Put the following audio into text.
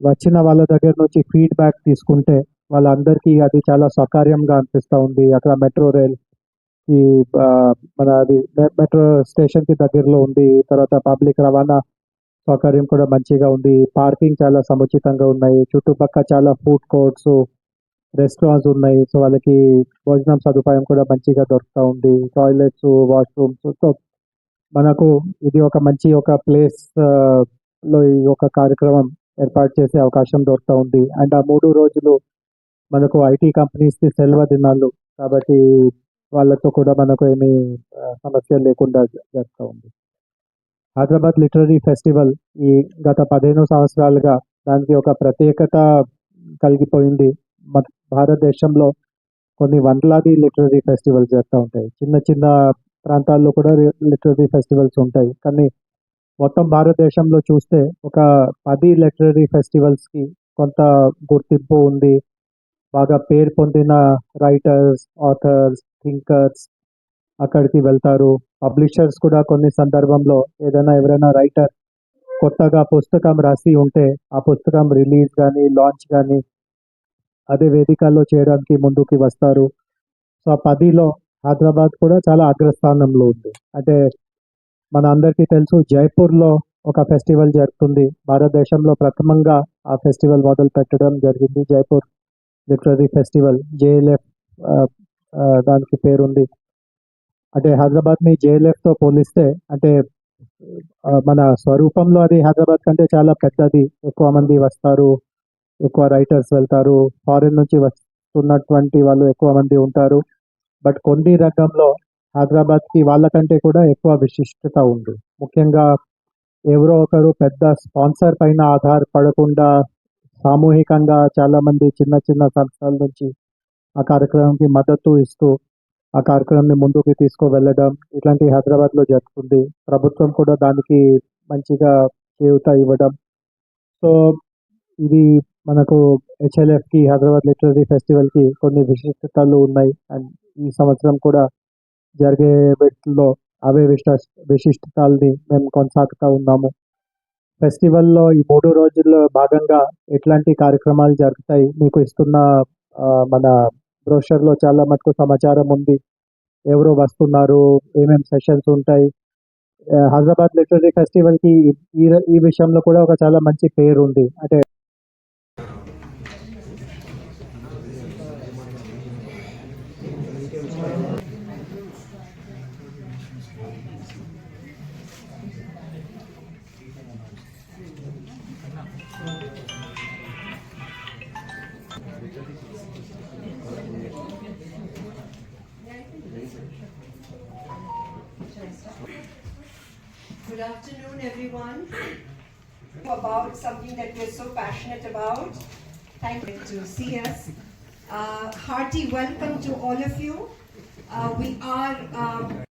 వచ్చిన వాళ్ళ దగ్గర నుంచి ఫీడ్బ్యాక్ తీసుకుంటే వాళ్ళందరికీ అది చాలా సౌకర్యంగా అనిపిస్తూ ఉంది. అక్కడ మెట్రో రైల్ ఈ మన అది మెట్రో స్టేషన్కి దగ్గరలో ఉంది. తర్వాత పబ్లిక్ రవాణా సౌకర్యం కూడా మంచిగా ఉంది. పార్కింగ్ చాలా సముచితంగా ఉన్నాయి. చుట్టుపక్కల చాలా ఫుడ్ కోర్ట్స్ రెస్టారెంట్స్ ఉన్నాయి. సో వాళ్ళకి భోజనం సదుపాయం కూడా మంచిగా దొరుకుతూ ఉంది. టాయిలెట్స్ వాష్రూమ్స్ సో మనకు ఇది ఒక మంచి ఒక ప్లేస్లో ఈ ఒక కార్యక్రమం ఏర్పాటు చేసే అవకాశం దొరుకుతూ ఉంది. అండ్ ఆ మూడు రోజులు మనకు ఐటీ కంపెనీస్కి సెలవు దినాలు కాబట్టి వాళ్ళతో కూడా మనకు ఏమీ సమస్య లేకుండా జరుగుతూ ఉంది. హైదరాబాద్ లిటరరీ ఫెస్టివల్ ఈ గత పదిహేను సంవత్సరాలుగా దానికి ఒక ప్రత్యేకత కలిగిపోయింది. మన భారతదేశంలో కొన్ని వందలాది లిటరరీ ఫెస్టివల్స్ జరుగుతూ ఉంటాయి. చిన్న చిన్న ప్రాంతాల్లో కూడా లిటరరీ ఫెస్టివల్స్ ఉంటాయి. కానీ మొత్తం భారతదేశంలో చూస్తే ఒక పది లిటరీ ఫెస్టివల్స్కి కొంత గుర్తింపు ఉంది. బాగా పేరు పొందిన రైటర్స్ ఆథర్స్ థింకర్స్ అక్కడికి వెళ్తారు. పబ్లిషర్స్ కూడా కొన్ని సందర్భంలో ఏదైనా ఎవరైనా రైటర్ కొత్తగా పుస్తకం రాసి ఉంటే ఆ పుస్తకం రిలీజ్ కానీ లాంచ్ కానీ అదే వేదికల్లో చేయడానికి ముందుకి వస్తారు. సో ఆ పదిలో హైదరాబాద్ కూడా చాలా అగ్రస్థానంలో ఉంది. అంటే మన అందరికీ తెలుసు జైపూర్లో ఒక ఫెస్టివల్ జరుగుతుంది. భారతదేశంలో ప్రథమంగా ఆ ఫెస్టివల్ మొదలు పెట్టడం జరిగింది. జైపూర్ లిటరరీ ఫెస్టివల్ జేఎల్ఎఫ్ దానికి పేరుంది. అంటే హైదరాబాద్ని జేఎల్ఎఫ్తో జేఎల్ఎఫ్తో పోలిస్తే అంటే మన స్వరూపంలో అది హైదరాబాద్ కంటే చాలా పెద్దది. ఎక్కువ మంది వస్తారు ఎక్కువ రైటర్స్ వెళ్తారు. ఫారిన్ నుంచి వస్తున్నటువంటి వాళ్ళు ఎక్కువ మంది ఉంటారు. బట్ కొన్ని రంగంలో హైదరాబాద్కి వాళ్ళకంటే కూడా ఎక్కువ విశిష్టత ఉంది. ముఖ్యంగా ఎవరో ఒకరు పెద్ద స్పాన్సర్ పైన ఆధారపడకుండా సామూహికంగా చాలా మంది చిన్న చిన్న సంస్థల నుంచి ఆ కార్యక్రమంకి మద్దతు ఇస్తూ ఆ కార్యక్రమాన్ని ముందుకు తీసుకువెళ్ళడం ఇట్లాంటి హైదరాబాద్లో జరుగుతుంది. ప్రభుత్వం కూడా దానికి మంచిగా చేయూత ఇవ్వడం. సో ఇది మనకు హెచ్ఎల్ఎఫ్కి హైదరాబాద్ లిటరరీ ఫెస్టివల్కి కొన్ని విశిష్టతలు ఉన్నాయి. అండ్ ఈ సంవత్సరం కూడా జరిగే వీటిలో అవే విశిష్ట విశిష్టతల్ని మేము కొనసాగుతూ ఉన్నాము. ఫెస్టివల్లో ఈ మూడు రోజుల్లో భాగంగా ఎట్లాంటి కార్యక్రమాలు జరుగుతాయి మీకు ఇస్తున్న ఆ, మన బ్రోషర్లో చాలా మటుకు సమాచారం ఉంది. ఎవరు వస్తున్నారు ఏమేమి సెషన్స్ ఉంటాయి. హైదరాబాద్ లిటరీ ఫెస్టివల్కి ఈ ఈ విషయంలో కూడా ఒక చాలా మంచి పేరు ఉంది అంటే Good afternoon, everyone. About something that we're so passionate about. Thank you to see us. Uh, hearty welcome to all of you. Uh, we are um,